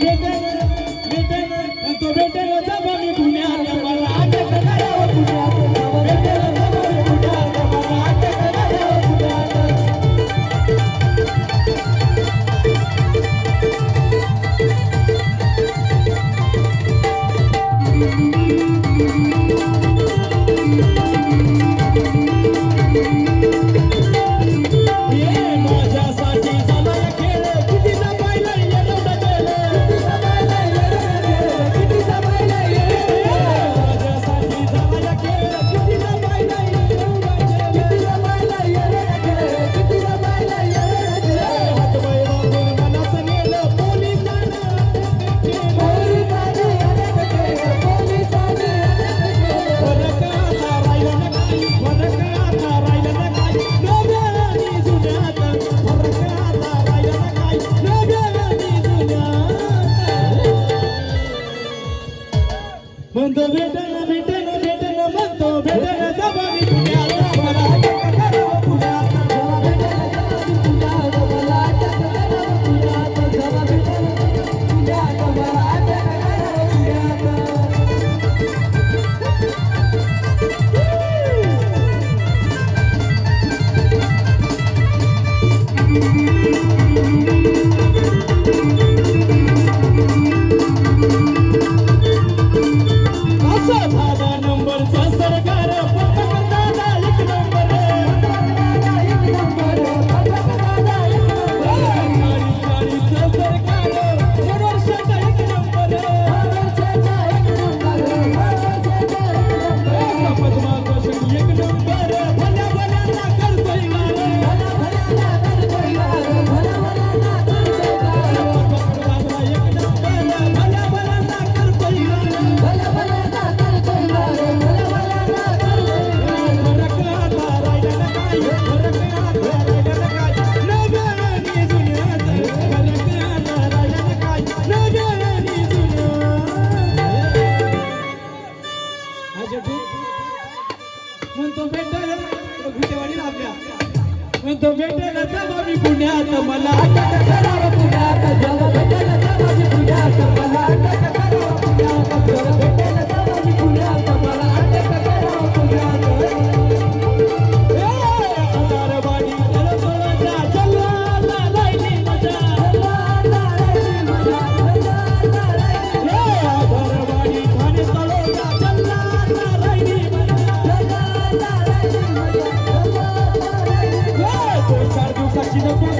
বেটে বেটে তো বেটে ಬಂತು ಬೇಟನ ಬಿಟ್ಟನ ಬೇಟನ ಬಂತು ಬೇಟನ ಸಭ पुण्यात मला पुण्यात जग भेटेल माझी पुण्यात मला पुण्यात जग भेटेल माझी पुण्यात मला पुण्यात. अंधारवाणी जलपळाचा जल्ला लाईनी मजा लाईनी मजा. अंधारवाणी ठाणे तळोजा जल्ला लाईनी मजा. लाईनी मजा चार दिवसाची नको.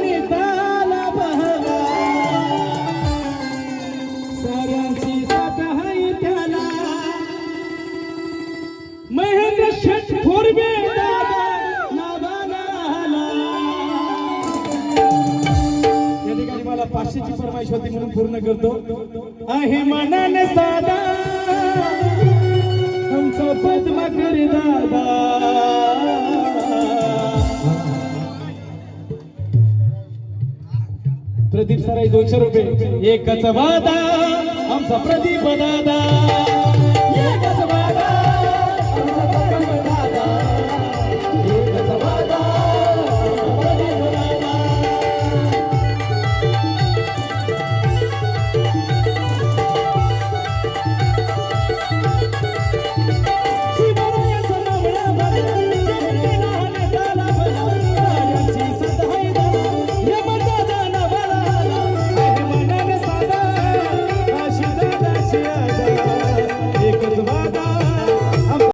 पाचशेची होती म्हणून पूर्ण करतो. आहे मनाने साधा. आमचा पद्माकर दादा. प्रदीप सराई दोनशे रुपये. एकच वादा. आमचा प्रदीप दादा.